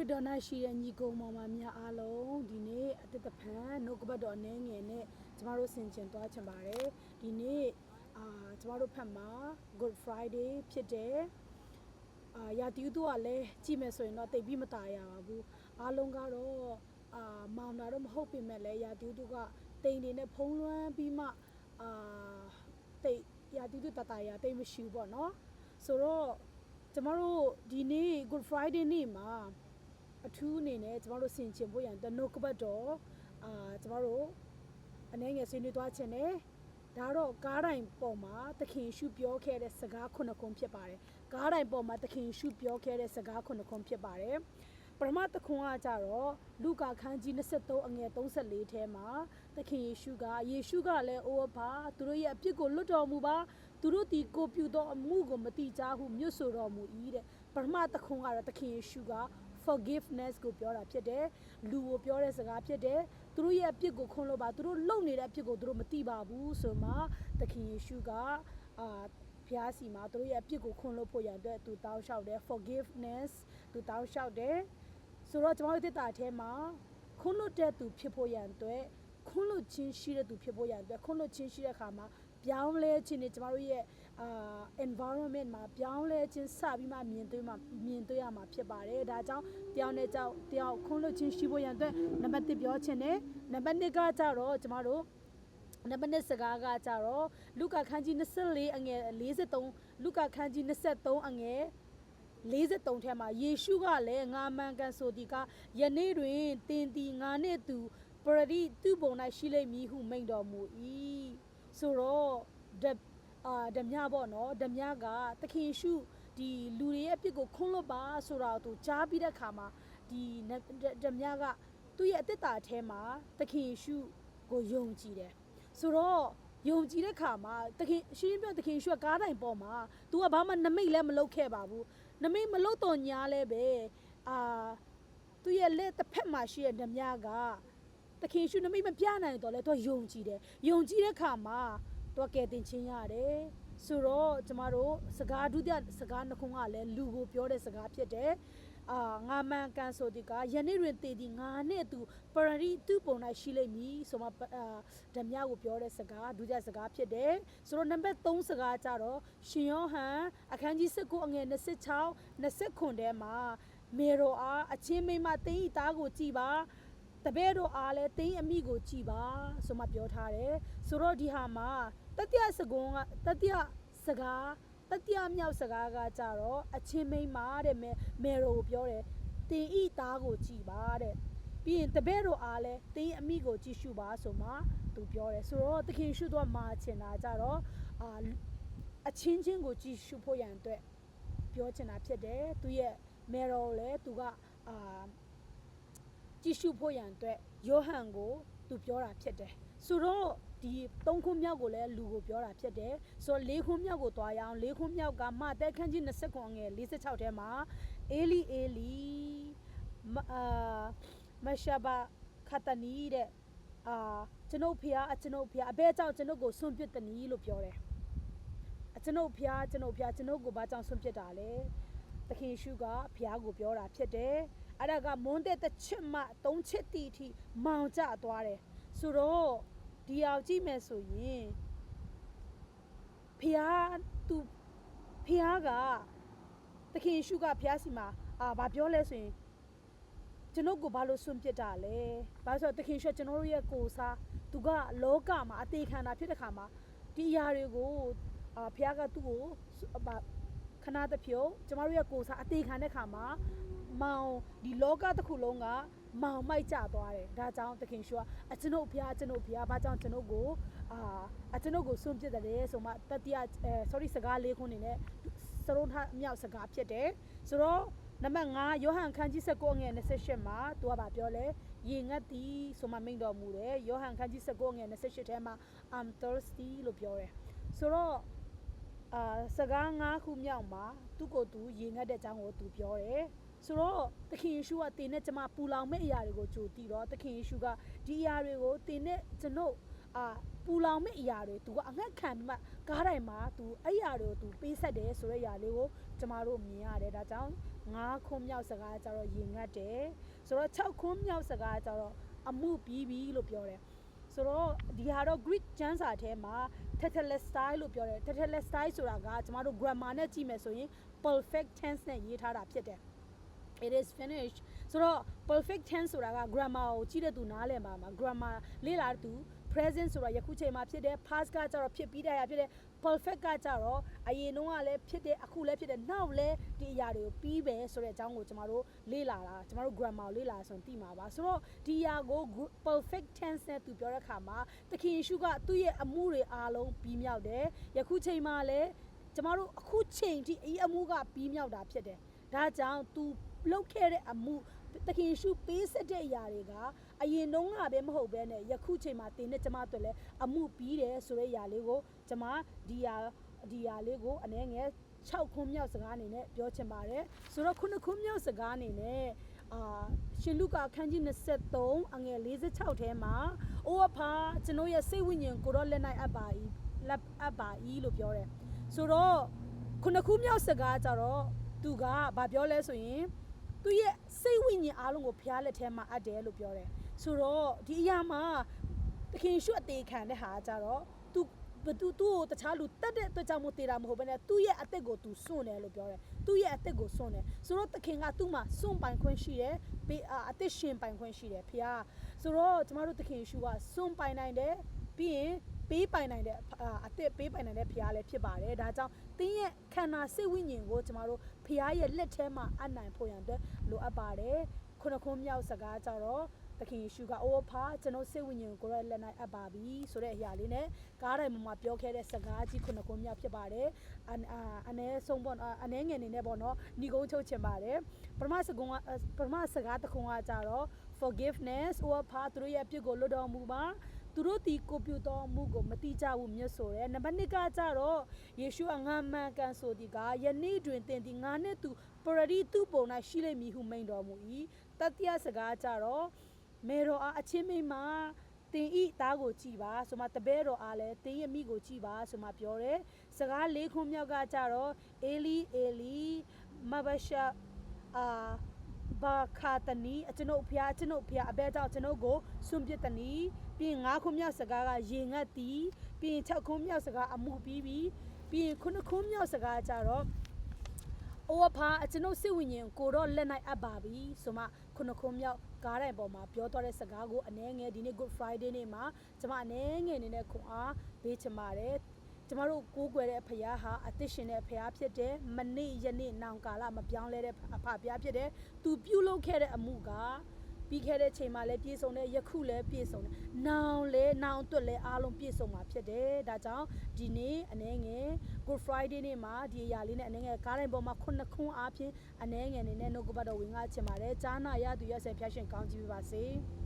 ရစ်တော်၌ရှိတဲ့ညီကုံမောင်မများအားလုံးဒီနေ့အတ္တဖန်နှုတ်ကပတ်တော်အနေငယ်နဲ့ကျမတို့ဆင်ကျင်သွားချင်ပါတယ်ဒီနေ့အာကျမတို့ဖက်မှာ Good Friday ဖြစ်တယ်အာရာတီဥတုကလည်းကြည့်မယ်ဆိုရင်တော့တိတ်ပြီးမตายရပါဘူးအားလုံးကတော့အာမောင်တာတော့မဟုတ်ပေမဲ့လည်းရာတီဥတုကတိမ်နေနဲ့ဖုံးလွှမ်းပြီးမှအာတိတ်ရာတီဥတုတတရာတိတ်မရှိဘူးပေါ့နော်ဆိုတော့ကျမတို့ဒီနေ့ Good Friday နေ့မှာ အထူးအနေနဲ့ကျမတို့ဆင်ကျင်ဖို့ရန်တနုတ်ကပတ်တော်အာကျမတို့အနေငယ်ဆွေးနွေးသွားခြင်းနဲ့ဒါတော့ကားတိုင်းပေါ်မှာသခင်ရှုပြောခဲ့တဲ့စကားခုနှစ်ခုဖြစ်ပါတယ်ကားတိုင်းပေါ်မှာသခင်ရှုပြောခဲ့တဲ့စကားခုနှစ်ခုဖြစ်ပါတယ်ပရမတ်တခွန်ကကြတော့လူကာခန်းကြီး23အငယ်34ထဲမှာသခင်ယေရှုကယေရှုကလည်းအိုးဘာသူတို့ရဲ့အပြစ်ကိုလွတ်တော်မူပါသူတို့ဒီကိုပြုသောအမှုကိုမတိကြဟုမြွတ်ဆိုတော်မူ၏တဲ့ပရမတ်တခွန်ကတော့သခင်ယေရှုက forgiveness ကိုပြောတာဖြစ်တယ်လူကိုပြောတဲ့စကားဖြစ်တယ်သူတို့ရဲ့အပြစ်ကိုခွန်းလို့ပါသူတို့လုံနေတဲ့အပြစ်ကိုသူတို့မသိပါဘူးဆိုမှသခင်ယေရှုကအာဖျားစီမှာသူတို့ရဲ့အပြစ်ကိုခွန်းလို့ဖို့ရန်အတွက်သူတောင်းလျှောက်တယ် forgiveness သူတောင်းလျှောက်တယ်ဆိုတော့ကျွန်တော်တို့တက်တာအထဲမှာခွန်းလို့တဲ့သူဖြစ်ဖို့ရန်အတွက်ခွန်းလို့ချင်းရှိတဲ့သူဖြစ်ဖို့ရန်အတွက်ခွန်းလို့ချင်းရှိတဲ့အခါမှာပြောင်းလဲခြင်းနဲ့ကျမတို့ရဲ့ အာ environment မှာပြောင်းလဲခြင်းစပြီးမှမြင်တွေ့မှာမြင်တွေ့ရမှာဖြစ်ပါတယ်ဒါကြောင့်တယောက်နဲ့ကြောက်တယောက်ခွန်းလို့ချင်းရှိဖို့ရန်အတွက်နံပါတ်1ပြောခြင်းနဲ့နံပါတ်2ကကြတော့ကျမတို့နံပါတ်1စကားကကြတော့လူကာခန်းကြီး24အငယ်43လူကာခန်းကြီး23အငယ်43ထဲမှာယေရှုကလည်းငါမှန်ကန်ဆိုဒီကယနေ့တွင်တင်တီငါနှင့်သူပရတိသူ့ပုံ၌ရှိလိမ့်မည်ဟုမိန့်တော်မူ၏ဆိုတော့ဓ အာဓမြပေါ့နော်ဓမြကသခင်ရှုဒီလူတွေရဲ့အပြစ်ကိုခွန်းလွတ်ပါဆိုတာကိုသူကြားပြီးတဲ့ခါမှာဒီဓမြကသူ့ရဲ့အသက်တာအแทမှာသခင်ရှုကိုယုံကြည်တယ်ဆိုတော့ယုံကြည်တဲ့ခါမှာသခင်ရှင်းပြသခင်ရှုကကားတိုင်ပေါ်မှာ तू ကဘာမှနမိတ်လည်းမလုပ်ခဲ့ပါဘူးနမိတ်မလုပ်တော့ညာလဲပဲအာသူ့ရဲ့လက်တစ်ဖက်မှာရှိတဲ့ဓမြက သခင်ရှုနမိတ်မပြနိုင်တော့လဲသူယုံကြည်တယ်ယုံကြည်တဲ့ခါမှာ သူကယ်တင်ခြင်းရတယ်ဆိုတော့ကျမတို့စကားဒုတိယစကားနှစ်ခုကလည်းလူကိုပြောတဲ့စကားဖြစ်တယ်အာငါမှန်ကန်ဆိုဒီကယနေ့တွင်တည်သည်ငါနဲ့သူပရရိသူ့ပုံ၌ရှိလိမ့်မည်ဆိုမှအာဓမြကိုပြောတဲ့စကားဒုတိယစကားဖြစ်တယ်ဆိုတော့နံပါတ်3စကားကြတော့ရှင်ယောဟန်အခန်းကြီး19အငယ်26 29ထဲမှာမေရိုအားအချင်းမိမတင်းဤသားကိုကြည်ပါ တပည့်တော်အားလဲတင်းအမိကိုကြည်ပါဆိုမှပြောထားတယ်ဆိုတော့ဒီဟာမှာတတိယစကုံကတတိယစကားတတိယမြောက်စကားကကြတော့အချင်းမိမတဲ့မေမေရိုကိုပြောတယ်တင်းဤသားကိုကြည်ပါတဲ့ပြီးရင်တပည့်တော်အားလဲတင်းအမိကိုကြည်ရှုပါဆိုမှသူပြောတယ်ဆိုတော့သခင်ရှုတော့မှာချင်တာကြတော့အာအချင်းချင်းကိုကြည်ရှုဖို့ရန်အတွက်ပြောချင်တာဖြစ်တယ်သူရဲ့မေရိုလည်းသူကအာ ကြည်ရှုဖို့ရန်အတွက်ယောဟန်ကိုသူပြောတာဖြစ်တယ်ဆိုတော့ဒီသုံးခုမြောက်ကိုလည်းလူကိုပြောတာဖြစ်တယ်ဆိုတော့လေးခုမြောက်ကိုတွားရအောင်လေးခုမြောက်ကမတဲခန်းကြီး20ခွန်ငယ်46ထဲမှာအေလီအေလီမအာမရှာဘာခတနီတဲ့အာကျွန်ုပ်ဖျားအကျွန်ုပ်ဖျားအဘဲကြောင့်ကျွန်ုပ်ကိုဆွန့်ပစ်တနီလို့ပြောတယ်အကျွန်ုပ်ဖျားကျွန်ုပ်ဖျားကျွန်ုပ်ကိုဘာကြောင့်ဆွန့်ပစ်တာလဲသခင်ရှုကဖျားကိုပြောတာဖြစ်တယ် အဲ့ဒါကမွန်းတဲ့တစ်ချစ်မှသုံးချစ်တီအထိမောင်ကျသွားတယ်ဆိုတော့ဒီအောင်ကြည့်မယ်ဆိုရင်ဖျားသူဖျားကသခင်ရှုကဖျားစီမှာအာဘာပြောလဲဆိုရင်ကျွန်ုပ်ကိုဘာလို့ဆွန့်ပစ်တာလဲဘာလို့ဆိုတော့သခင်ရှုကျွန်တော်တို့ရဲ့ကိုယ်စားသူကလောကမှာအသေးခံတာဖြစ်တဲ့ခါမှာဒီအရာတွေကိုအာဖျားကသူ့ကိုဘာခဏတစ်ဖြုတ်ကျမတို့ရဲ့ကိုယ်စားအသေးခံတဲ့ခါမှာ မောင်ဒီလောကတစ်ခုလုံးကမောင်မိုက်ကြသွားတယ်ဒါကြောင့်သခင်ရှုကအကျွန်ုပ်ဖျားကျွန်ုပ်ဖျားဘာကြောင့်ကျွန်ုပ်ကိုအာအကျွန်ုပ်ကိုဆွန့်ပစ်တယ်ဆိုမှတတိယအဲ sorry စကားလေးခုနေနဲ့စရုံးထမြောက်စကားဖြစ်တယ်ဆိုတော့နံပါတ်5ယောဟန်ခန်းကြီး19ငယ်28မှာသူကဗာပြောလဲရေငတ်သည်ဆိုမှမိန့်တော်မူတယ်ယောဟန်ခန်းကြီး19ငယ်28ထဲမှာ I'm thirsty လို့ပြောတယ်ဆိုတော့အာစကား5ခုမြောက်မှာသူ့ကိုယ်သူရေငတ်တဲ့အကြောင်းကိုသူပြောတယ် ဆိုတော့သခင်ယေရှုကတင်နဲ့ကျမပူလောင်မဲ့အရာတွေကိုကြိုတည်တော့သခင်ယေရှုကဒီအရာတွေကိုတင်နဲ့ကျွန်ုပ်အာပူလောင်မဲ့အရာတွေသူကအငတ်ခံပြီးမှကားတိုင်းမှာသူအဲ့အရာတွေကိုသူပေးဆက်တယ်ဆိုတဲ့အရာလေးကိုကျမတို့မြင်ရတယ်ဒါကြောင့်5ခွန်းမြောက်စကားကျတော့ရင်ငတ်တယ်ဆိုတော့6ခွန်းမြောက်စကားကျတော့အမှုပြီးပြီလို့ပြောတယ်ဆိုတော့ဒီဟာတော့ Greek ကျမ်းစာထဲမှာ tetelestai လို့ပြောတယ် tetelestai ဆိုတာကကျမတို့ grammar နဲ့ကြည့်မယ်ဆိုရင် perfect tense နဲ့ရေးထားတာဖြစ်တယ် it is finished ဆိုတော့ perfect tense ဆိုတာက grammar ကိုကြည့်တဲ့သူနားလည်ပါမှာ grammar လေ့လာတဲ့သူ present ဆိုတာယခုချိန်မှာဖြစ်တယ် past ကကျတော့ဖြစ်ပြီးတဲ့အရာဖြစ်တယ် perfect ကကျတော့အရင်တုန်းကလည်းဖြစ်တယ်အခုလည်းဖြစ်တယ်နောက်လည်းဒီအရာတွေကိုပြီးပဲဆိုတဲ့အကြောင်းကိုကျမတို့လေ့လာတာကျမတို့ grammar ကိုလေ့လာဆိုရင်သိမှာပါဆိုတော့ဒီအရာကို gr- perfect tense နဲ့သူပြောတဲ့အခါမှာသခင်ယေရှုကသူ့ရဲ့အမှုတွေအားလုံးပြီးမြောက်တယ်ယခုချိန်မှာလည်းကျမတို့အခုချိန်ထိအီးအမှုကပြီးမြောက်တာဖြစ်တယ်ဒါကြောင့် तू လုပ်ခဲ့တဲ့အမှုသခင်ယေရှုပေးဆက်တဲ့အရာတွေကအရင်တုန်းကပဲမဟုတ်ဘဲနဲ့ယခုချိန်မှာတင်တဲ့ကျမတို့လည်းအမှုပြီးတယ်ဆိုတဲ့အရာလေးကိုကျမဒီဟာဒီဟာလေးကိုအနည်းငယ်6ခွန်းမြောက်စကားအနေနဲ့ပြောချင်ပါတယ်ဆိုတော့ခုနှစ်ခွန်းမြောက်စကားအနေနဲ့အာရှင်လုကာခန်းကြီး23အငယ်46ထဲမှာအိုးအဖာကျွန်တော်ရဲ့စိတ်ဝိညာဉ်ကိုတော့လက်နိုင်အပ်ပါ၏လက်အပ်ပါ၏လို့ပြောတယ်ဆိုတော့ခုနှစ်ခုမြောက်စကားကြတော့သူကဘာပြောလဲဆိုရင် သူရဲ့စိတ်ဝိညာဉ်အားလုံးကိုဖျားလက်ထဲမှာအပ်တယ်လို့ပြောတယ်ဆိုတော့ဒီအရာမှာသခင်ရှုအသေးခံတဲ့ဟာကြတော့ तू ဘသူသူ့ကိုတခြားလူတတ်တဲ့အတွက်ကြောင့်မို့တည်တာမဟုတ်ဘဲနဲ့သူ့ရဲ့အသက်ကို तू စွန့်တယ်လို့ပြောတယ်သူ့ရဲ့အသက်ကိုစွန့်တယ်ဆိုတော့သခင်ကသူ့မှာစွန့်ပိုင်ခွင့်ရှိတယ်ပေးအာအသက်ရှင်ပိုင်ခွင့်ရှိတယ်ဖျားဆိုတော့ကျမတို့သခင်ရှုကစွန့်ပိုင်နိုင်တယ်ပြီးရင် ပေးပိုင်နိုင်တဲ့အအသက်ပေးပိုင်နိုင်တဲ့ဖျားလည်းဖြစ်ပါတယ်ဒါကြောင့်သင်ရဲ့ခန္ဓာစိတ်ဝိညာဉ်ကိုကျမတို့ဖျားရဲ့လက်ထဲမှာအနိုင်ဖို့ရန်အတွက်လိုအပ်ပါတယ်ခုနခုမြောက်စကားကြတော့သခင်ယေရှုကအိုးဖာကျွန်တော်စိတ်ဝိညာဉ်ကိုလည်းလက်နိုင်အပ်ပါပြီဆိုတဲ့အရာလေးနဲ့ကားတိုင်းမှာပြောခဲ့တဲ့စကားကြီးခုနခုမြောက်ဖြစ်ပါတယ်အန်အာအ ਨੇ ဆုံးပေါ့နော်အ ਨੇ ငယ်နေနဲ့ပေါ့နော်ညီကုန်းချုပ်ချင်ပါတယ်ပထမစကုံကပထမစကားတစ်ခုကကြတော့ forgiveness အိုးဖာသူတို့ရဲ့အပြစ်ကိုလွတ်တော်မူပါ သူတို့ဒီကိုပြုတော်မူကိုမတိကြဘူးမြတ်ဆိုတယ်နံပါတ်1ကကြတော့ယေရှုကငါမှန်ကန်ဆိုဒီကယနေ့တွင်တင်ဒီငါနဲ့သူပရဒီသူပုံ၌ရှိလိမ့်မည်ဟုမိန်တော်မူ၏တတိယစကားကြတော့မေတော်အားအချင်းမိန်းမတင်ဤသားကိုကြည်ပါဆိုမှတပည့်တော်အားလည်းတင်းရဲ့မိကိုကြည်ပါဆိုမှပြောတယ်စကားလေးခုမြောက်ကကြတော့အေလီအေလီမဘရှာအာ ဘာခာတနီအကျွန်ုပ်ဖျားကျွန်ုပ်ဖျားအဘဲကြောင့်ကျွန်ုပ်ကိုဆွန့်ပစ်တနီပြီးရင်ငါးခုမြောက်စကားကရေငတ်တီပြီးရင်၆ခုမြောက်စကားအမှုပြီးပြီပြီးရင်ခုနှစ်ခုမြောက်စကားကြတော့အိုဝဖာအကျွန်ုပ်စိတ်ဝိညာဉ်ကိုတော့လက်နိုင်အပ်ပါပြီဆိုမှခုနှစ်ခုမြောက်ကားတိုင်းပေါ်မှာပြောတော့တဲ့စကားကိုအနည်းငယ်ဒီနေ့ Good Friday နေ့မှာကျွန်မအနည်းငယ်အနေနဲ့ခွန်အားပေးချင်ပါတယ် ကျမတို့ကိုးကွယ်တဲ့ဖခင်ဟာအသက်ရှင်တဲ့ဖခင်ဖြစ်တယ်မနေ့ယနေ့နောင်ကာလမပြောင်းလဲတဲ့အဖဖခင်ဖြစ်တယ်သူပြုလုပ်ခဲ့တဲ့အမှုကပြီးခဲ့တဲ့ချိန်မှာလည်းပြည့်စုံတယ်ယခုလည်းပြည့်စုံတယ်နောင်လည်းနောင်အတွက်လည်းအားလုံးပြည့်စုံမှာဖြစ်တယ်ဒါကြောင့်ဒီနေ့အနည်းငယ် Good Friday နေ့မှာဒီအရာလေးနဲ့အနည်းငယ်ကားတိုင်းပေါ်မှာခုနှစ်ခွန်းအားဖြင့်အနည်းငယ်အနေနဲ့နှုတ်ကပတ်တော်ဝင်ငါချင်ပါတယ်ကြားနာရသူရဆယ်ဖျက်ရှင်ကောင်းကြည့်ပါစေ။